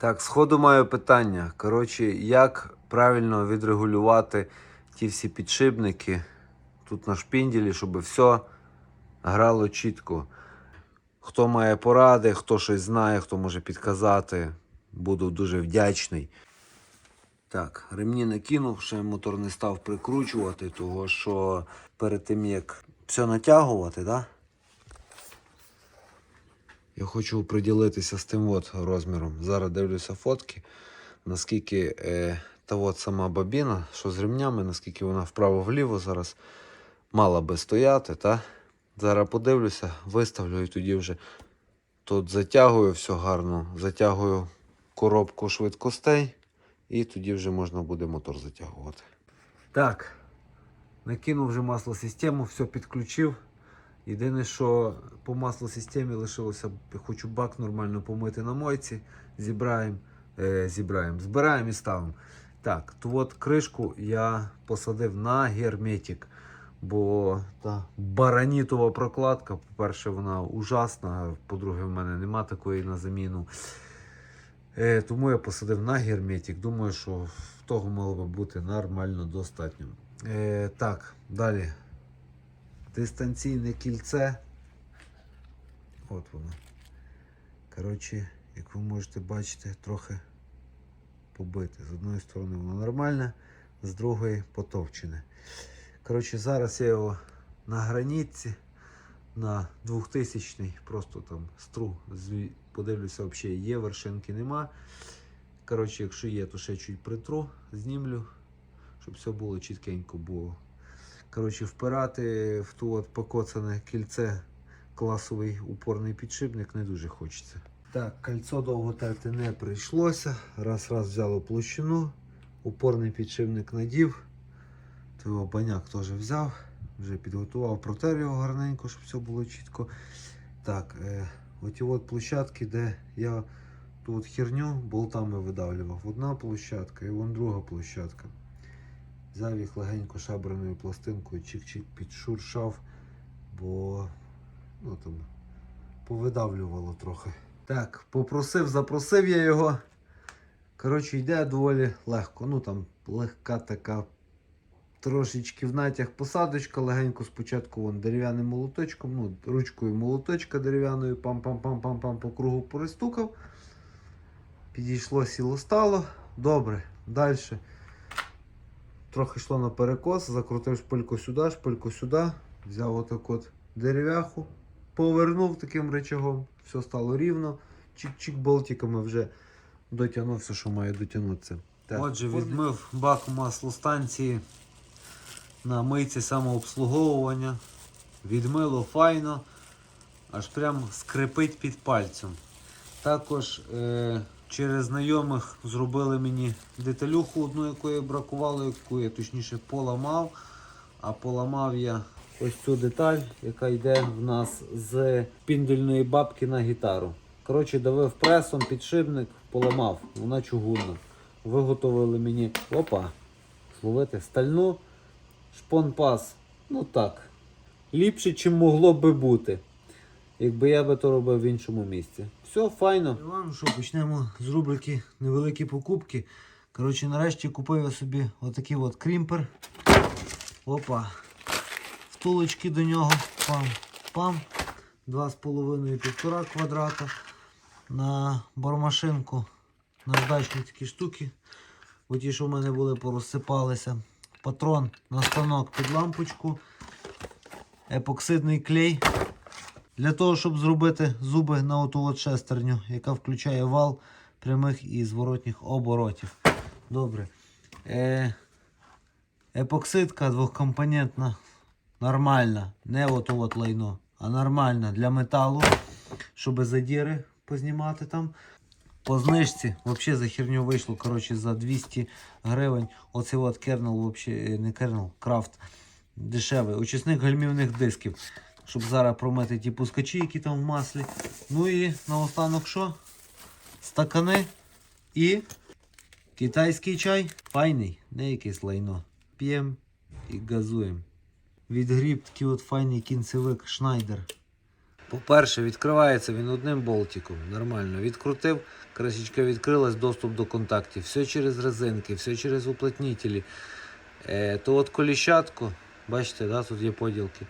Так, сходу маю питання. Коротше, як правильно відрегулювати ті всі підшипники тут на шпінділі, щоб все грало чітко. Хто має поради, хто щось знає, хто може підказати, буду дуже вдячний. Так, ремні накинув, ще мотор не став прикручувати, того що перед тим як все натягувати, да? Я хочу приділитися з тим от розміром. Зараз дивлюся фотки, наскільки е, та от сама бобіна, що з ремнями, наскільки вона вправо-вліво зараз мала би стояти. Та? Зараз подивлюся, виставлю і тоді вже тут затягую все гарно, затягую коробку швидкостей. І тоді вже можна буде мотор затягувати. Так, накинув вже маслосистему, все підключив. Єдине, що по маслосистемі лишилося, хочу бак нормально помити на мойці. Зібраємо, е, зібраємо, збираємо і ставимо. Так, то от кришку я посадив на герметик. Бо та баранітова прокладка, по-перше, вона ужасна. По-друге, в мене нема такої на заміну. Е, тому я посадив на герметик. Думаю, що того мало би бути нормально достатньо. Е, так, далі. Дистанційне кільце. От воно. Коротше, як ви можете бачити, трохи побите. З одної сторони воно нормальне, з другої потовчене. Коротше, зараз я його на гранітці на 2000 просто там стру. Подивлюся, взагалі є вершинки, нема. Коротше, якщо є, то ще чуть притру, знімлю, щоб все було чіткенько було. Коротше, впирати в ту от покоцане кільце класовий упорний підшипник не дуже хочеться. Так, кольцо довго терти не прийшлося. Раз раз взяло площину, упорний підшипник надів. Його баняк теж взяв, вже підготував, протер його гарненько, щоб все було чітко. Так, е, оті от площадки, де я ту от херню болтами видавлював. Одна площадка і вон друга площадка. Взяв їх легенько шабраною пластинкою, чик-чик підшуршав, бо ну, там, повидавлювало трохи. Так, попросив, запросив я його. Коротше, йде доволі легко. Ну там легка така трошечки в натяг посадочка, легенько спочатку вон дерев'яним молоточком, ну, ручкою молоточка дерев'яною, пам-пам-пам-пам-пам по кругу пристукав. Підійшло, сіло стало. Добре. Далі. Трохи йшло на перекос, закрутив шпильку сюди, шпильку сюди, взяв отак от дерев'яху, повернув таким рычагом, все стало рівно. Чик-чик болтиками вже дотягнув все, що має дотягнутися. Отже, відмив бак маслостанції на мийці самообслуговування. Відмило файно, аж прям скрипить під пальцем. Також е, через знайомих зробили мені деталюху, одну якої бракувало, яку я точніше поламав. А поламав я ось цю деталь, яка йде в нас з піндельної бабки на гітару. Коротше, давив пресом, підшипник, поламав, вона чугунна. Виготовили мені опа, словити стальну шпонпас. Ну так. Ліпше, чим могло би бути. Якби я би то робив в іншому місці. Все, файно. Іван, що почнемо з рубрики невеликі покупки. Коротше, нарешті купив я собі отакий от крімпер. Опа. Втулочки до нього. Пам-пам. 2,5-1,5 квадрата. На бормашинку. Наждачні такі штуки. Оті, що в мене були, порозсипалися. Патрон на станок під лампочку. Епоксидний клей. Для того, щоб зробити зуби на оту от шестерню, яка включає вал прямих і зворотніх оборотів. Добре. Е, епоксидка двохкомпонентна. Нормальна. Не от от лайно, а нормальна для металу, щоб задіри познімати там. По знижці, взагалі за херню вийшло коротше, за 200 гривень. Оцей от кернел, вообще, не кернел, крафт дешевий. Очисник гальмівних дисків. Щоб зараз промити ті пускачі, які там в маслі. Ну і наостанок що? Стакани і китайський чай. Файний, не якесь лайно. П'ємо і газуємо. Відгріб такий от файний кінцевик Шнайдер. По-перше, відкривається він одним болтиком. Нормально. Відкрутив, кришечка відкрилась, доступ до контактів. Все через резинки, все через уплотнителі. Е, то от коліщатку, бачите, да, тут є поділки.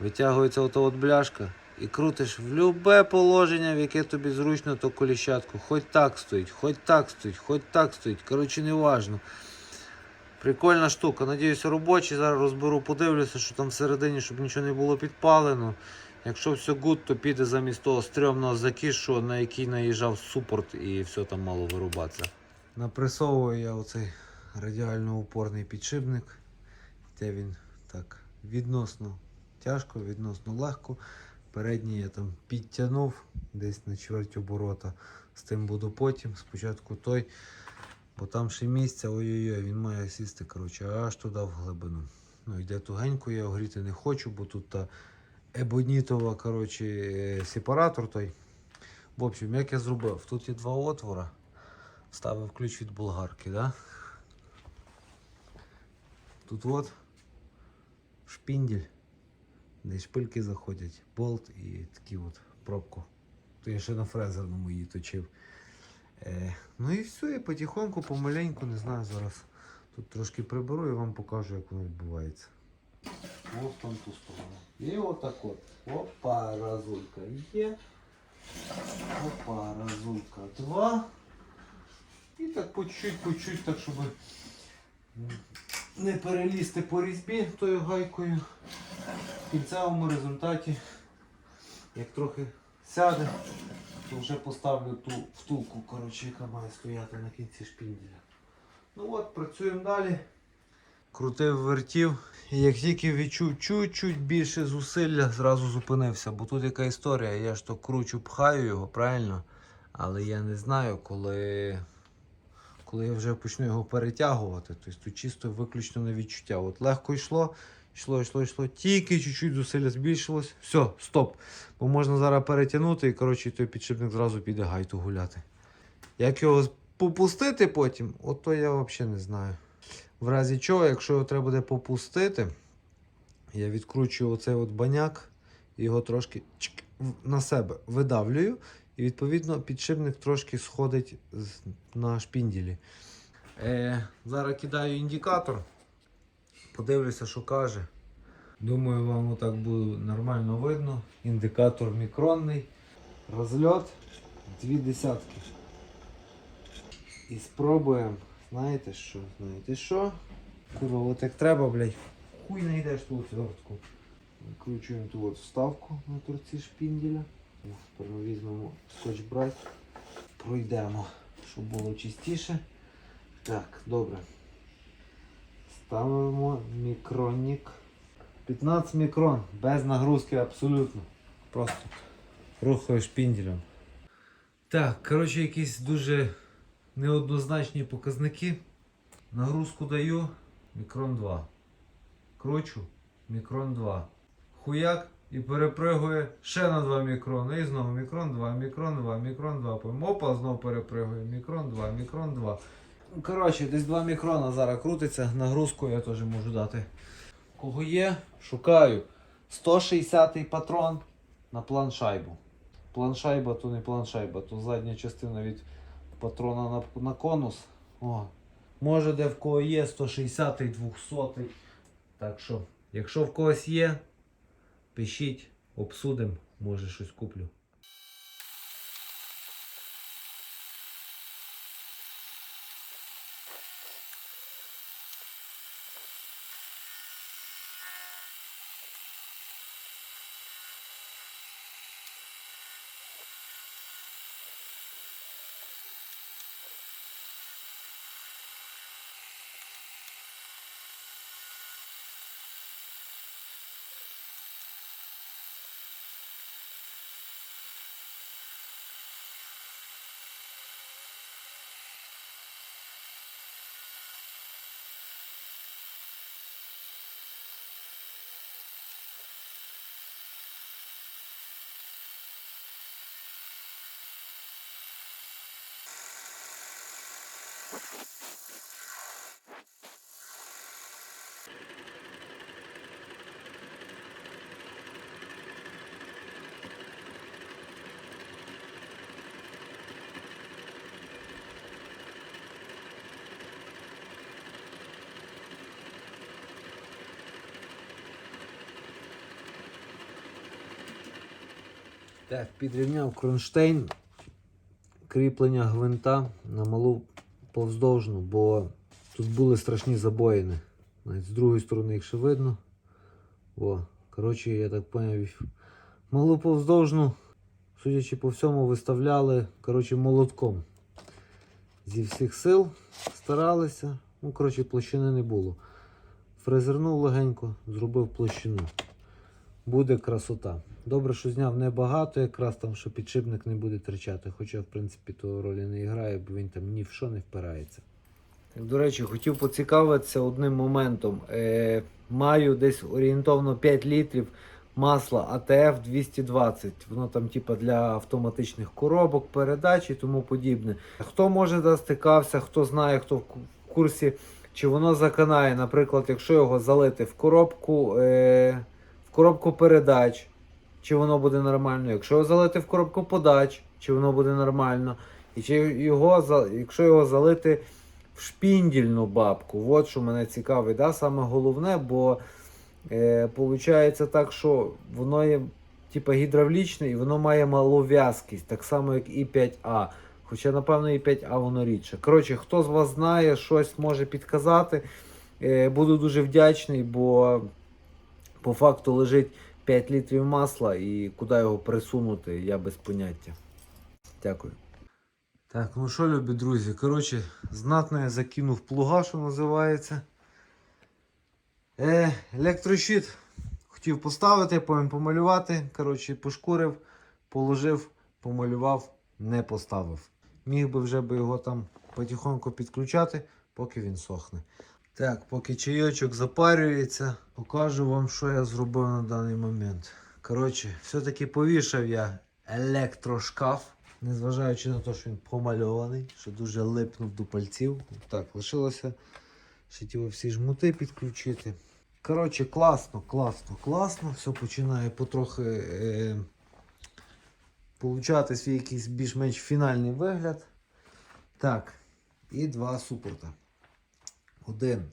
Витягується ото от бляшка і крутиш в любе положення, в яке тобі зручно, то коліщатку. Хоч так стоїть, хоч так стоїть, хоч так стоїть. Коротше, не важно. Прикольна штука. Надіюся, робочий. Зараз розберу, подивлюся, що там всередині, щоб нічого не було підпалено. Якщо все гуд, то піде замість того стрьомного закішу, на який наїжджав супорт і все там мало вирубатися. Напресовую я оцей радіально упорний підшипник. Де він так відносно тяжко, відносно легко. Передній я там підтягнув десь на чверть оборота. З тим буду потім. Спочатку той, бо там ще місця, ой-ой-ой, він має сісти коротше, аж туди в глибину. Ну, йде тугенько, я огріти не хочу, бо тут та ебонітова коротше, е, сепаратор той. В общем, як я зробив? Тут є два отвора. Ставив ключ від болгарки, да? Тут от шпіндель, де шпильки заходять, болт і такі от пробку. То я ще на фрезерному її точив. Е, ну і все, і потихоньку, помаленьку, не знаю зараз. Тут трошки приберу і вам покажу, як воно відбувається. Ось там ту сторону. І отак от. Опа, разулька є. Опа, разулька два. І так по чуть-чуть, по чуть, так, щоб не перелізти по різьбі тою гайкою. Кінцевому результаті, як трохи сяде, то вже поставлю ту втулку, коротше, яка має стояти на кінці шпінделя. Ну от, працюємо далі. Крутив вертів. І як тільки відчув чуть-чуть більше зусилля, зразу зупинився. Бо тут яка історія, я ж то кручу, пхаю його, правильно? Але я не знаю, коли, коли я вже почну його перетягувати. Тобто тут чисто виключно на відчуття. От легко йшло, йшло, йшло, йшло, тільки чуть-чуть зусилля збільшилось. Все, стоп. Бо можна зараз перетягнути і коротше, той підшипник зразу піде гайту гуляти. Як його попустити потім, от то я взагалі не знаю. В разі чого, якщо його треба буде попустити, я відкручую оцей от баняк, і його трошки чик, на себе видавлюю, і відповідно підшипник трошки сходить на шпінділі. Е, зараз кидаю індикатор, подивлюся, що каже. Думаю, вам отак буде нормально видно. Індикатор мікронний. Розльот дві десятки. І спробуємо. Знаєте що? Знаєте що? Курва, от як треба, блядь. Хуй знайдеш ту отвертку. Викручуємо ту от вставку на торці шпінделя. О, Тепер ми візьмемо скотч брайт. Пройдемо, щоб було чистіше. Так, добре. Ставимо мікронник. 15 мікрон, без нагрузки абсолютно. Просто рухаю шпінделем. Так, коротше, якісь дуже неоднозначні показники. Нагрузку даю мікрон 2. Кручу мікрон 2. Хуяк і перепригує ще на 2 мікрони. І знову мікрон 2, мікрон 2, мікрон 2. Опа, знову перепригує. Мікрон 2, мікрон 2. Коротше, десь 2 мікрона зараз крутиться. Нагрузку я теж можу дати. Кого є? Шукаю. 160 патрон на планшайбу. Планшайба то не планшайба, то задня частина від патрона на, на конус. О. Може, де в кого є 160 200 Так що, якщо в когось є, пишіть, обсудимо, може щось куплю. Так, підрівняв кронштейн, кріплення гвинта на малу повздовжну, бо тут були страшні забоїни. Навіть з другої сторони їх ще видно. О, коротше, я так поняв, малу повздовжну, судячи по всьому, виставляли коротше, молотком. Зі всіх сил старалися. Ну, коротше, площини не було. Фрезернув легенько, зробив площину. Буде красота. Добре, що зняв небагато, якраз там, що підшипник не буде тричати. Хоча, в принципі, то ролі не грає, бо він там ні в що не впирається. До речі, хотів поцікавитися одним моментом. Е, маю десь орієнтовно 5 літрів масла АТФ 220. Воно там, типа, для автоматичних коробок, передач і тому подібне. Хто може да стикався, хто знає, хто в курсі, чи воно заканає, наприклад, якщо його залити в коробку, е, в коробку передач, чи воно буде нормально. Якщо його залити в коробку подач, чи воно буде нормально. І чи його, якщо його залити в шпіндільну бабку, от що мене цікавить, да? саме головне, бо е, виходить так, що воно є типа гідравлічне і воно має малу в'язкість, так само як і 5А. Хоча, напевно, і 5А воно рідше. Коротше, хто з вас знає, щось може підказати, е, буду дуже вдячний, бо по факту лежить 5 літрів масла і куди його присунути, я без поняття. Дякую. Так, ну що, любі друзі, коротше, знатно я закинув плуга, що називається. Е, електрощит хотів поставити, потім помалювати. Коротше, пошкурив, положив, помалював, не поставив. Міг би вже би його там потихоньку підключати, поки він сохне. Так, поки чайочок запарюється, покажу вам, що я зробив на даний момент. Коротше, все-таки повішав я електрошкаф, незважаючи на те, що він помальований, що дуже липнув до пальців. Так, лишилося ще ті всі жмути підключити. Коротше, класно, класно, класно. Все починає потрохи е, получати свій якийсь більш-менш фінальний вигляд. Так, і два супорта. Один.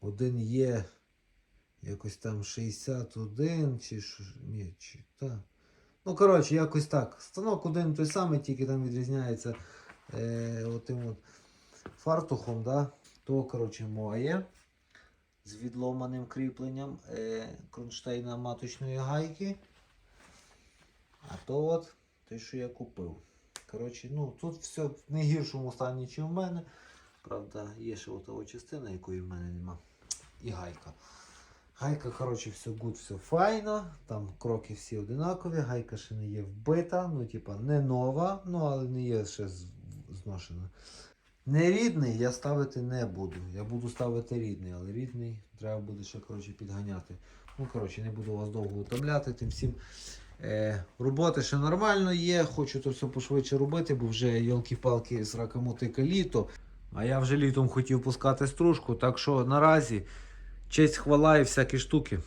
Один є якось там 61 чи Ні, чи та. Ну, коротше, якось так. Станок один той самий, тільки там відрізняється е, отим от фартухом, да? то, коротше, моє. З відломаним кріпленням е, кронштейна маточної гайки. А то от те, що я купив. Коротше, ну тут все в не гіршому стані, ніж в мене. Правда, є ще отова частина, якої в мене нема. І гайка. Гайка, коротше, все гуд, все файно. Там кроки всі одинакові. Гайка ще не є вбита. Ну, типа, не нова, ну але не є ще зношена. Не рідний я ставити не буду. Я буду ставити рідний, але рідний треба буде ще коротше, підганяти. Ну, коротше, не буду вас довго утомляти. Тим всім е, роботи ще нормально є. Хочу то все пошвидше робити, бо вже йолки-палки з ракомотика літо. А я вже літом хотів пускати стружку, так що наразі честь хвала і всякі штуки.